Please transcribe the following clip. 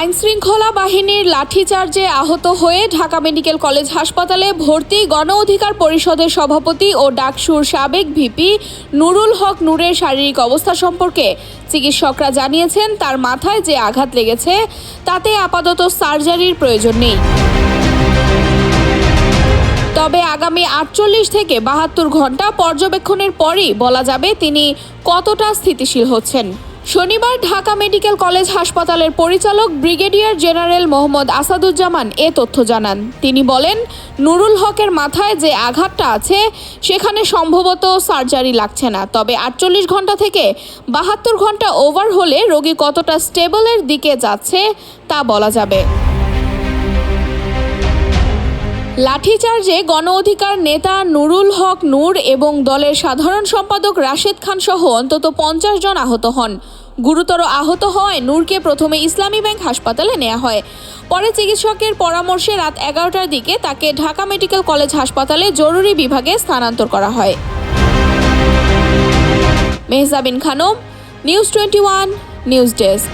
আইনশৃঙ্খলা বাহিনীর লাঠিচার্জে আহত হয়ে ঢাকা মেডিকেল কলেজ হাসপাতালে ভর্তি গণ অধিকার পরিষদের সভাপতি ও ডাকসুর সাবেক ভিপি নুরুল হক নূরের শারীরিক অবস্থা সম্পর্কে। চিকিৎসকরা জানিয়েছেন, তার মাথায় যে আঘাত লেগেছে, তাতে আপাতত সার্জারির প্রয়োজন নেই। তবে আগামী আটচল্লিশ থেকে বাহাত্তর ঘণ্টা পর্যবেক্ষণের পরই বলা যাবে তিনি কতটা স্থিতিশীল হচ্ছেন। শনিবার ঢাকা মেডিকেল কলেজ হাসপাতালের পরিচালক ব্রিগেডিয়ার জেনারেল মোহাম্মদ আসাদুজ্জামান এ তথ্য জানান। তিনি বলেন, নুরুল হকের মাথায় যে আঘাতটা আছে, সেখানে সম্ভবত সার্জারি লাগছে না। তবে আটচল্লিশ ঘণ্টা থেকে বাহাত্তর ঘণ্টা ওভার হলে রোগী কতটা স্টেবলের দিকে যাচ্ছে, তা বলা যাবে। লাঠিচার্জে গণ অধিকার নেতা নুরুল হক নূর এবং দলের সাধারণ সম্পাদক রাশেদ খান সহ অন্তত পঞ্চাশ জন আহত হন। গুরুতর আহত হওয়ায় নূরকে প্রথমে ইসলামী ব্যাংক হাসপাতালে নেওয়া হয়। পরে চিকিৎসকের পরামর্শে রাত এগারোটার দিকে তাকে ঢাকা মেডিকেল কলেজ হাসপাতালে জরুরি বিভাগে স্থানান্তর করা হয়। Mehjabin Khanam, news twenty one, news desk.